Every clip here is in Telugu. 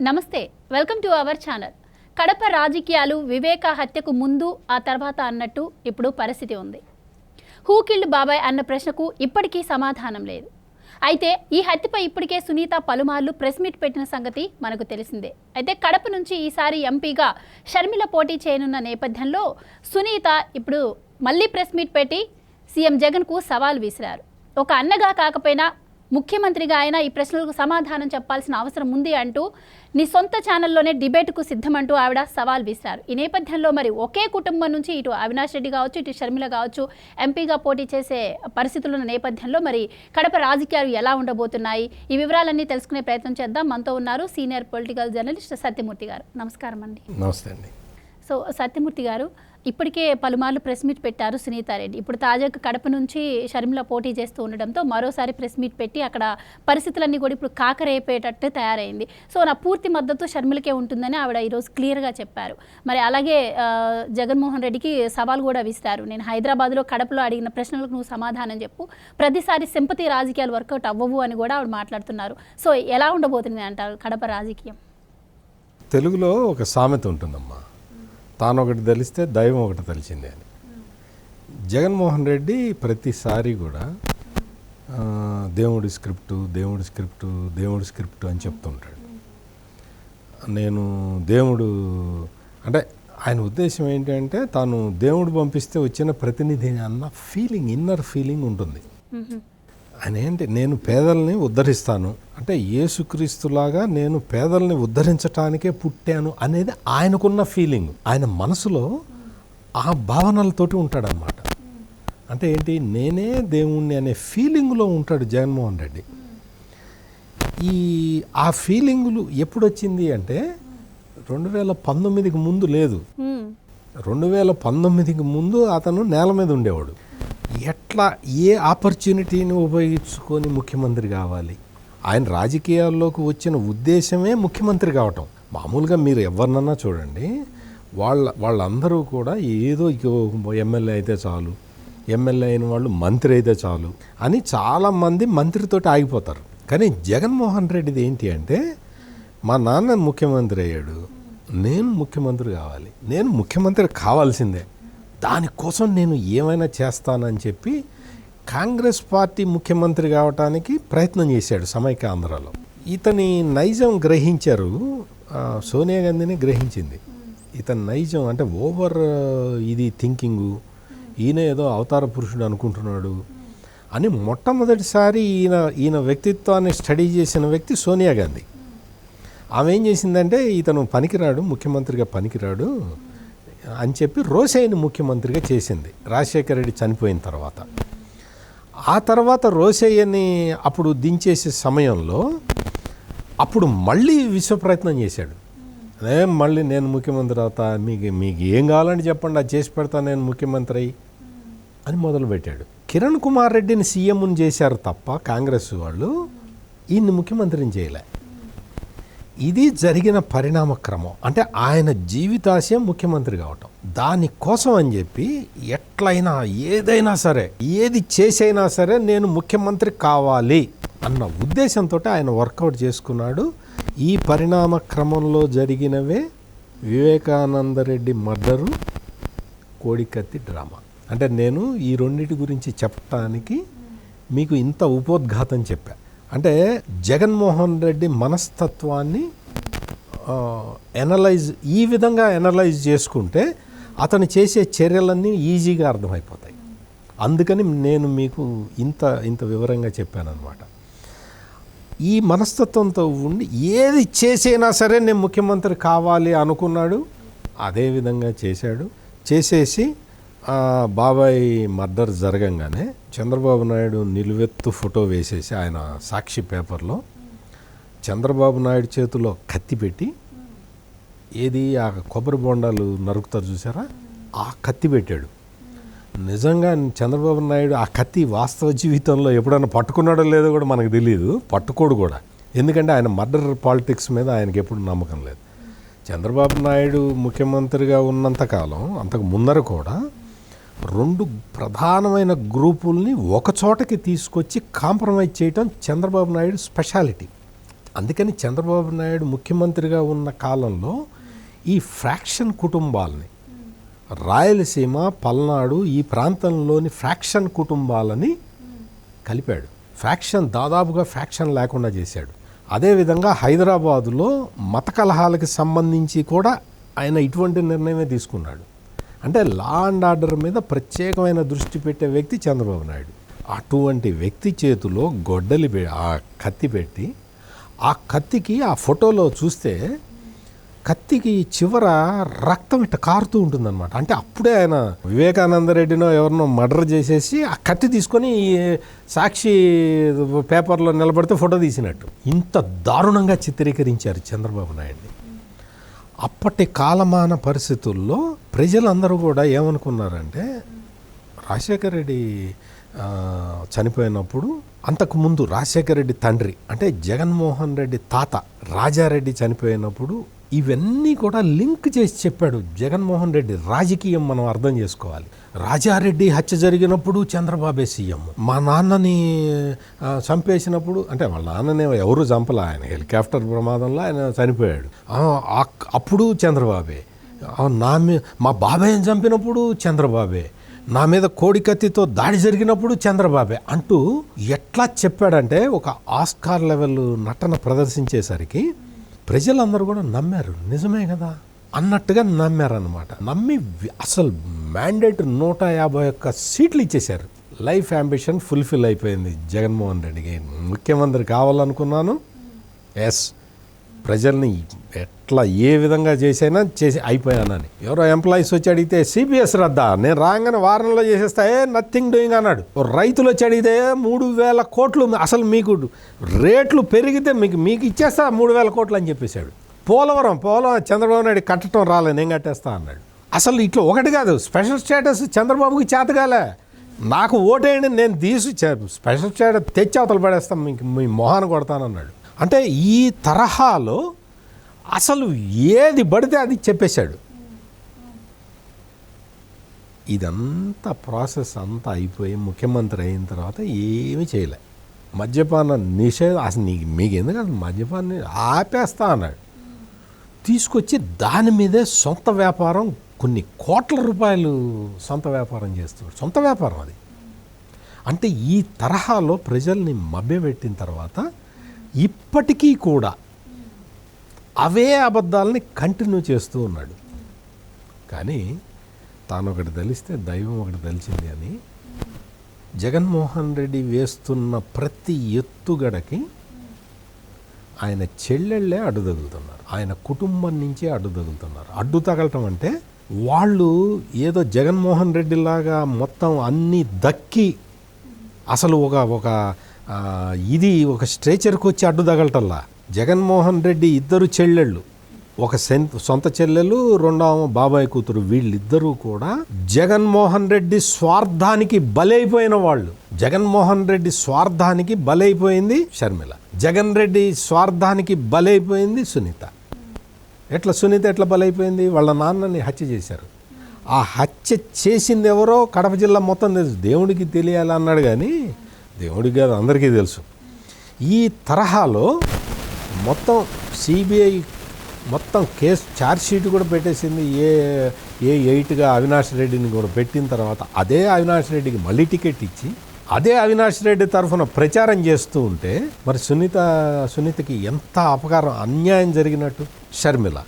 నమస్తే welcome to our channel. Kadapa రాజకీయాలు వివేక హత్యకు ముందు ఆ తర్వాత అన్నట్టు ఇప్పుడు పరిస్థితి ఉంది. హూ కిల్డ్ బాబాయ్ అన్న ప్రశ్నకు ఇప్పటికీ సమాధానం లేదు. అయితే ఈ హత్యపై ఇప్పటికే సునీత పలుమార్లు ప్రెస్ మీట్ పెట్టిన సంగతి మనకు తెలిసిందే. అయితే కడప నుంచి ఈసారి ఎంపీగా షర్మిల పోటీ చేయనున్న నేపథ్యంలో సునీత ఇప్పుడు మళ్ళీ ప్రెస్ మీట్ పెట్టి సీఎం జగన్కు సవాల్ విసిరారు. ఒక అన్నగా కాకపోయినా ముఖ్యమంత్రిగా ఆయన ఈ ప్రశ్నలకు సమాధానం చెప్పాల్సిన అవసరం ఉంది అంటూ నీ సొంత ఛానల్లోనే డిబేట్కు సిద్ధమంటూ ఆవిడ సవాల్ విసిరారు ఈ నేపథ్యంలో మరి ఒకే కుటుంబం నుంచి ఇటు అవినాష్ రెడ్డి కావచ్చు ఇటు షర్మిల కావచ్చు ఎంపీగా పోటీ చేసే పరిస్థితులు ఉన్న నేపథ్యంలో మరి కడప రాజకీయాలు ఎలా ఉండబోతున్నాయి? ఈ వివరాలన్నీ తెలుసుకునే ప్రయత్నం చేద్దాం. మనతో ఉన్నారు సీనియర్ పొలిటికల్ జర్నలిస్ట్ సత్యమూర్తి గారు. నమస్కారం అండి. నమస్తే అండి. సో సత్యమూర్తి గారు ఇప్పటికే పలుమార్లు ప్రెస్ మీట్ పెట్టారు సునీతారెడ్డి. ఇప్పుడు తాజాగా కడప నుంచి షర్మిల పోటీ చేస్తూ ఉండడంతో మరోసారి ప్రెస్ మీట్ పెట్టి అక్కడ పరిస్థితులన్నీ కూడా ఇప్పుడు కాకరైపోయేటట్టు తయారైంది. సో నా పూర్తి మద్దతు షర్మిలకే ఉంటుందని ఆవిడ ఈరోజు క్లియర్గా చెప్పారు. మరి అలాగే జగన్మోహన్ రెడ్డికి సవాల్ కూడా విస్తారు నేను హైదరాబాద్లో కడపలో అడిగిన ప్రశ్నలకు నువ్వు సమాధానం చెప్పు. ప్రతిసారి సింపతి రాజకీయాలు వర్కౌట్ అవ్వవు అని కూడా ఆవిడ మాట్లాడుతున్నారు. సో ఎలా ఉండబోతుంది అంటారు కడప రాజకీయం? తెలుగులో ఒక సామెత ఉంటుందమ్మా. తాను ఒకటి తెలిస్తే దైవం ఒకటి తెలిసిందే అని. జగన్మోహన్ రెడ్డి ప్రతిసారి కూడా దేవుడి స్క్రిప్టు దేవుడి స్క్రిప్టు దేవుడి స్క్రిప్టు అని చెప్తుంటాడు. నేను దేవుడు అంటే ఆయన ఉద్దేశం ఏంటంటే తాను దేవుడు పంపిస్తే వచ్చిన ప్రతినిధి అన్న ఫీలింగ్ ఇన్నర్ ఫీలింగ్ ఉంటుంది. ఆయన ఏంటి నేను పేదల్ని ఉద్ధరిస్తాను. అంటే యేసుక్రీస్తులాగా నేను పేదల్ని ఉద్ధరించటానికే పుట్టాను అనేది ఆయనకున్న ఫీలింగ్. ఆయన మనసులో ఆ భావనలతోటి ఉంటాడనమాట అంటే ఏంటి? నేనే దేవుణ్ణి అనే ఫీలింగ్లో ఉంటాడు జగన్మోహన్ రెడ్డి. ఈ ఆ ఫీలింగులు ఎప్పుడు వచ్చింది అంటే రెండు వేల పంతొమ్మిదికి ముందు లేదు. రెండు వేల పంతొమ్మిదికి ముందు అతను నేల మీద ఉండేవాడు. ఎట్లా ఏ ఆపర్చునిటీని ఉపయోగించుకొని ముఖ్యమంత్రి కావాలి? ఆయన రాజకీయాల్లోకి వచ్చిన ఉద్దేశమే ముఖ్యమంత్రి కావటం. మామూలుగా మీరు ఎవరినన్నా చూడండి వాళ్ళ వాళ్ళందరూ కూడా ఏదో ఎమ్మెల్యే అయితే చాలు ఎమ్మెల్యే అయిన వాళ్ళు మంత్రి అయితే చాలు అని చాలామంది మంత్రితోటి ఆగిపోతారు. కానీ జగన్మోహన్ రెడ్డిది ఏంటి అంటే మా నాన్న ముఖ్యమంత్రి అయ్యాడు నేను ముఖ్యమంత్రి కావాలి నేను ముఖ్యమంత్రి కావాల్సిందే. దానికోసం నేను ఏమైనా చేస్తానని చెప్పి కాంగ్రెస్ పార్టీ ముఖ్యమంత్రి కావటానికి ప్రయత్నం చేశాడు సమైక్య ఆంధ్రాలో ఇతని నైజం గ్రహించారు సోనియా గాంధీని గ్రహించింది. ఇతని నైజం అంటే ఓవర్ ఇది థింకింగు. ఈయన ఏదో అవతార పురుషుడు అనుకుంటున్నాడు అని మొట్టమొదటిసారి ఈయన ఈయన వ్యక్తిత్వాన్ని స్టడీ చేసిన వ్యక్తి సోనియా గాంధీ. ఆమె ఏం చేసిందంటే ఇతను పనికిరాడు ముఖ్యమంత్రిగా పనికిరాడు. అని చెప్పి రోసేని ముఖ్యమంత్రిగా చేసింది. రాజశేఖర రెడ్డి చనిపోయిన తర్వాత. ఆ తర్వాత రోసయ్యని అప్పుడు దించేసే సమయంలో అప్పుడు మళ్ళీ విశ్వ ప్రయత్నం చేశాడు. అదే మళ్ళీ నేను ముఖ్యమంత్రి అవుతా మీకు మీకు ఏం కావాలని చెప్పండి అది చేసి పెడతా నేను ముఖ్యమంత్రి అని మొదలుపెట్టాడు కిరణ్ కుమార్ రెడ్డిని సీఎంని చేశారు తప్ప కాంగ్రెస్ వాళ్ళు ఈయన్ని ముఖ్యమంత్రిని చేయలే. ఇది జరిగిన పరిణామ క్రమం. అంటే ఆయన జీవితాశయం ముఖ్యమంత్రి కావటం. దానికోసం అని చెప్పి ఎట్లయినా ఏదైనా సరే ఏది చేసైనా సరే నేను ముఖ్యమంత్రి కావాలి అన్న ఉద్దేశంతో ఆయన వర్కౌట్ చేసుకున్నాడు. ఈ పరిణామ క్రమంలో జరిగినవే వివేకానందరెడ్డి మర్డరు కోడికత్తి డ్రామా. అంటే నేను ఈ రెండింటి గురించి చెప్పటానికి మీకు ఇంత ఉపోద్ఘాతం చెప్పాను అంటే జగన్మోహన్ రెడ్డి మనస్తత్వాన్ని ఎనలైజ్ ఈ విధంగా ఎనలైజ్ చేసుకుంటే అతను చేసే చర్యలన్నీ ఈజీగా అర్థమైపోతాయి. అందుకని నేను మీకు ఇంత ఇంత వివరంగా చెప్పానమాట ఈ మనస్తత్వంతో ఉండి ఏది చేసైనా సరే నేను ముఖ్యమంత్రి కావాలి అనుకున్నాడు అదే విధంగా చేశాడు. చేసేసి బాబాయ్ మర్డర్ జరగంగానే చంద్రబాబు నాయుడు నిలువెత్తు ఫోటో వేసేసి ఆయన సాక్షి పేపర్లో చంద్రబాబు నాయుడు చేతిలో కత్తి పెట్టి ఏది ఆ కొబ్బరి బొండాలు నరుకుతారు చూసారా? ఆ కత్తి పెట్టాడు. నిజంగా చంద్రబాబు నాయుడు ఆ కత్తి వాస్తవ జీవితంలో ఎప్పుడైనా పట్టుకున్నాడో లేదో కూడా మనకు తెలియదు పట్టుకోడు కూడా. ఎందుకంటే ఆయన మర్డర్ పాలిటిక్స్ మీద ఆయనకి ఎప్పుడు నమ్మకం లేదు. చంద్రబాబు నాయుడు ముఖ్యమంత్రిగా ఉన్నంతకాలం అంతకు ముందర కూడా రెండు ప్రధానమైన గ్రూపుల్ని ఒకచోటకి తీసుకొచ్చి కాంప్రమైజ్ చేయటం చంద్రబాబు నాయుడు స్పెషాలిటీ. అందుకని చంద్రబాబు నాయుడు ముఖ్యమంత్రిగా ఉన్న కాలంలో ఈ ఫ్రాక్షన్ కుటుంబాలని రాయలసీమ పల్నాడు ఈ ప్రాంతంలోని ఫ్రాక్షన్ కుటుంబాలని కలిపాడు. ఫ్యాక్షన్ దాదాపుగా ఫ్యాక్షన్ లేకుండా చేశాడు. అదేవిధంగా హైదరాబాదులో మత కలహాలకు సంబంధించి కూడా ఆయన ఇటువంటి నిర్ణయమే తీసుకున్నాడు. అంటే లా అండ్ ఆర్డర్ మీద ప్రత్యేకమైన దృష్టి పెట్టే వ్యక్తి చంద్రబాబు నాయుడు. అటువంటి వ్యక్తి చేతిలో గొడ్డలి ఆ కత్తి పెట్టి ఆ కత్తికి ఆ ఫోటోలో చూస్తే కత్తికి చివర రక్తం ఇట్ట కారుతూ ఉంటుందన్నమాట. అంటే అప్పుడే ఆయన వివేకానంద రెడ్డినో ఎవరినో మర్డర్ చేసేసి ఆ కత్తి తీసుకొని సాక్షి పేపర్లో నిలబడితే ఫోటో తీసినట్టు. ఇంత దారుణంగా చిత్రీకరించారు చంద్రబాబు నాయుడిని. అప్పటి కాలమాన పరిస్థితుల్లో ప్రజలందరూ కూడా ఏమనుకున్నారంటే రాజశేఖర రెడ్డి చనిపోయినప్పుడు అంతకుముందు రాజశేఖర రెడ్డి తండ్రి అంటే జగన్మోహన్ రెడ్డి తాత రాజారెడ్డి చనిపోయినప్పుడు ఇవన్నీ కూడా లింక్ చేసి చెప్పాడు జగన్మోహన్ రెడ్డి. రాజకీయం మనం అర్థం చేసుకోవాలి. రాజారెడ్డి హత్య జరిగినప్పుడు చంద్రబాబే సీఎం. మా నాన్నని చంపేసినప్పుడు అంటే వాళ్ళ నాన్నని ఎవరు చంపలే ఆయన హెలికాప్టర్ ప్రమాదంలో ఆయన చనిపోయాడు. అప్పుడు చంద్రబాబే. నా మా బాబాయ్ని చంపినప్పుడు చంద్రబాబే. నా మీద కోడికత్తితో దాడి జరిగినప్పుడు చంద్రబాబే అంటూ ఎట్లా చెప్పాడంటే ఒక ఆస్కార్ లెవెల్ నటన ప్రదర్శించేసరికి ప్రజలందరూ కూడా నమ్మారు. నిజమే కదా? అన్నట్టుగా నమ్మారనమాట నమ్మి అసలు మ్యాండేట్ నూట యాభై ఒక్క సీట్లు ఇచ్చేశారు. లైఫ్ అంబిషన్ ఫుల్ఫిల్ అయిపోయింది జగన్మోహన్ రెడ్డికి. ముఖ్యమంత్రి కావాలనుకున్నాను. ఎస్. ప్రజల్ని అట్లా ఏ విధంగా చేసైనా చేసి అయిపోయానని ఎవరో ఎంప్లాయీస్ వచ్చి అడిగితే సిబిఎస్ రద్దా నేను రాగానే వారంలో చేసేస్తాయే నథింగ్ డూయింగ్ అన్నాడు. ఓ రైతులు వచ్చి అడిగితే మూడు వేల కోట్లు అసలు మీకు రేట్లు పెరిగితే మీకు మీకు ఇచ్చేస్తా మూడు వేల కోట్లు అని చెప్పేశాడు. పోలవరం పోలవరం చంద్రబాబు నాయుడు కట్టడం రాలే నేను కట్టేస్తా అన్నాడు. అసలు ఇట్లా ఒకటి కాదు స్పెషల్ స్టేటస్ చంద్రబాబుకి చేతగాలే. నాకు ఓటేయండి నేను తీసి చే- స్పెషల్ స్టేటస్ తెచ్చి అవతల పడేస్తాం మీకు మీ మొహాన్ని కొడతానన్నాడు. అంటే ఈ తరహాలో అసలు ఏది పడితే అది చెప్పేశాడు. ఇదంతా ప్రాసెస్ అంతా అయిపోయి ముఖ్యమంత్రి అయిన తర్వాత ఏమీ చేయలే. మద్యపాన నిషేధం అసలు నీకు మీకు ఎందుకు అసలు మద్యపాన్ని ఆపేస్తా అన్నాడు. తీసుకొచ్చి దాని మీదే సొంత వ్యాపారం కొన్ని కోట్ల రూపాయలు సొంత వ్యాపారం చేస్తున్నాడు. సొంత వ్యాపారం అది. అంటే ఈ తరహాలో ప్రజల్ని మభ్యపెట్టిన తర్వాత ఇప్పటికీ కూడా అవే అబద్ధాలని కంటిన్యూ చేస్తూ ఉన్నాడు. కానీ తాను ఒకటి తెలిస్తే దైవం ఒకటి తెలిసింది అని జగన్మోహన్ రెడ్డి వేస్తున్న ప్రతి ఎత్తుగడకి ఆయన చెల్లెళ్ళే అడ్డు తగులుతున్నారు. ఆయన కుటుంబం నుంచే అడ్డు తగులుతున్నారు. అడ్డు తగలటం అంటే వాళ్ళు ఏదో జగన్మోహన్ రెడ్డిలాగా మొత్తం అన్నీ దక్కి అసలు ఒక ఒక ఇది ఒక స్ట్రేచర్కి వచ్చి అడ్డు తగలటల్లా? జగన్మోహన్ రెడ్డి ఇద్దరు చెల్లెళ్ళు. ఒక సెన్ సొంత చెల్లెలు రెండవ బాబాయ్ కూతురు వీళ్ళిద్దరూ కూడా జగన్మోహన్ రెడ్డి స్వార్థానికి బలైపోయిన వాళ్ళు. జగన్మోహన్ రెడ్డి స్వార్థానికి బలైపోయింది షర్మిల. జగన్ రెడ్డి స్వార్థానికి బలైపోయింది సునీత. ఎట్లా సునీత ఎట్లా బలైపోయింది? వాళ్ళ నాన్నని హత్య చేశారు. ఆ హత్య చేసింది ఎవరో కడప జిల్లా మొత్తం తెలుసు. దేవుడికి తెలియాలన్నాడు కానీ దేవుడికి కాదు అందరికీ తెలుసు. ఈ తరహాలో మొత్తం సిబిఐ మొత్తం కేసు ఛార్జ్షీట్ కూడా పెట్టేసింది. ఏ ఏ ఎయిట్గా అవినాష్ రెడ్డిని కూడా పెట్టిన తర్వాత అదే అవినాష్ రెడ్డికి మళ్ళీ టికెట్ ఇచ్చి అదే అవినాష్ రెడ్డి తరఫున ప్రచారం చేస్తూ ఉంటే మరి సునీత సునీతకి ఎంత అపకారం అన్యాయం జరిగినట్టు? షర్మిల.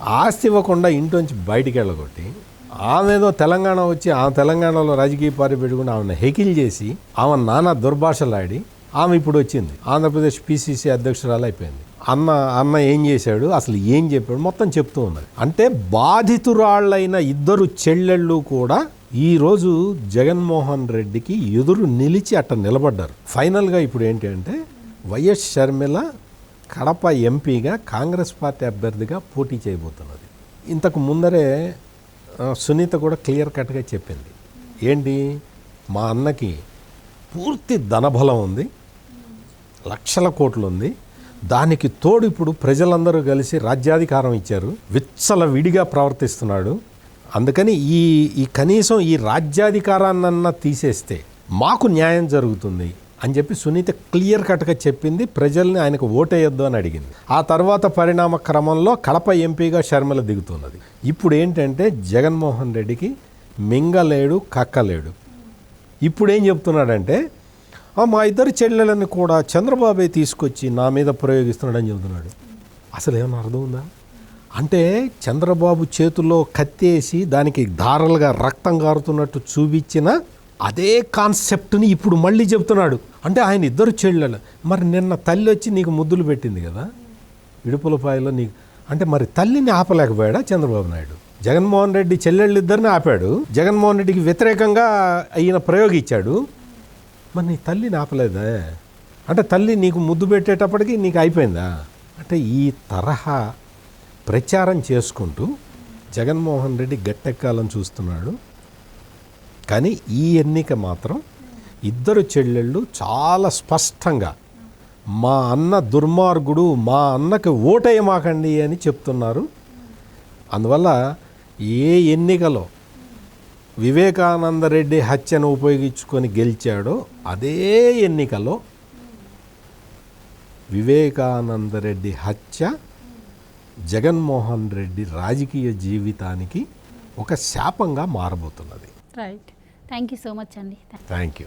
ఆస్తి ఇవ్వకుండా ఇంట్లోంచి బయటికి వెళ్ళగొట్టి ఆమెదో తెలంగాణ వచ్చి ఆ తెలంగాణలో రాజకీయ పార్టీ పెట్టుకుని ఆమెను హెకిల్ చేసి ఆమె నానా దుర్భాషలాడి ఆమె ఇప్పుడు వచ్చింది. ఆంధ్రప్రదేశ్ పిసిసి అధ్యక్షురాలు అయిపోయింది. అన్న అన్న ఏం చేశాడు? అసలు ఏం చెప్పాడు? మొత్తం చెప్తూ ఉన్నది. అంటే బాధితురాళ్ళైన ఇద్దరు చెల్లెళ్ళు కూడా ఈరోజు జగన్మోహన్ రెడ్డికి ఎదురు నిలిచి అట్ట నిలబడ్డారు. ఫైనల్గా ఇప్పుడు ఏంటి అంటే వైఎస్ షర్మిల కడప ఎంపీగా కాంగ్రెస్ పార్టీ అభ్యర్థిగా పోటీ చేయబోతున్నది. ఇంతకు ముందరే సునీత కూడా క్లియర్ కట్గా చెప్పింది. ఏంటి? మా అన్నకి పూర్తి ధనబలం ఉంది. లక్షల కోట్లు ఉంది దానికి తోడు ఇప్పుడు ప్రజలందరూ కలిసి రాజ్యాధికారం ఇచ్చారు. విచ్చల విడిగా ప్రవర్తిస్తున్నాడు. అందుకని ఈ ఈ కనీసం ఈ రాజ్యాధికారాన్నన్నా తీసేస్తే మాకు న్యాయం జరుగుతుంది అని చెప్పి సునీత క్లియర్ కట్గా చెప్పింది. ప్రజల్ని ఆయనకు ఓటేయొద్దు అని అడిగింది. ఆ తర్వాత పరిణామ క్రమంలో కడప ఎంపీగా షర్మిల దిగుతున్నది. ఇప్పుడు ఏంటంటే జగన్మోహన్ రెడ్డికి మింగలేడు కక్కలేడు. ఇప్పుడు ఏం చెప్తున్నాడంటే మా ఇద్దరు చెల్లెలను కూడా చంద్రబాబే తీసుకొచ్చి నా మీద ప్రయోగిస్తున్నాడని చెబుతున్నాడు. అసలు ఏమన్నా అర్థం ఉందా? అంటే చంద్రబాబు చేతుల్లో కత్తేసి దానికి ధారలుగా రక్తం కారుతున్నట్టు చూపించిన అదే కాన్సెప్ట్ని ఇప్పుడు మళ్ళీ చెప్తున్నాడు అంటే ఆయన ఇద్దరు చెల్లెలు మరి నిన్న తల్లి వచ్చి నీకు ముద్దులు పెట్టింది కదా? ఇడుపులపాయలో నీకు. అంటే మరి తల్లిని ఆపలేకపోయాడా చంద్రబాబు నాయుడు? జగన్మోహన్ రెడ్డి చెల్లెళ్ళిద్దరిని ఆపాడు. జగన్మోహన్ రెడ్డికి వ్యతిరేకంగా ఈయన ప్రయోగించాడు మరి నీ తల్లిని ఆపలేదా? అంటే తల్లి నీకు ముద్దు పెట్టేటప్పటికి నీకు అయిపోయిందా? అంటే ఈ తరహా ప్రచారం చేసుకుంటూ జగన్మోహన్ రెడ్డి గట్టెక్కాలని చూస్తున్నాడు. కానీ ఈ ఎన్నిక మాత్రం ఇద్దరు చెల్లెళ్ళు చాలా స్పష్టంగా మా అన్న దుర్మార్గుడు మా అన్నకి ఓటేయమాకండి అని చెప్తున్నారు. అందువల్ల ఏ ఎన్నికలో వివేకానందరెడ్డి హత్యను ఉపయోగించుకొని గెలిచాడో అదే ఎన్నికలో వివేకానందరెడ్డి హత్య జగన్మోహన్ రెడ్డి రాజకీయ జీవితానికి ఒక శాపంగా మారబోతున్నది. Right thank you so much అండి థ్యాంక్ యూ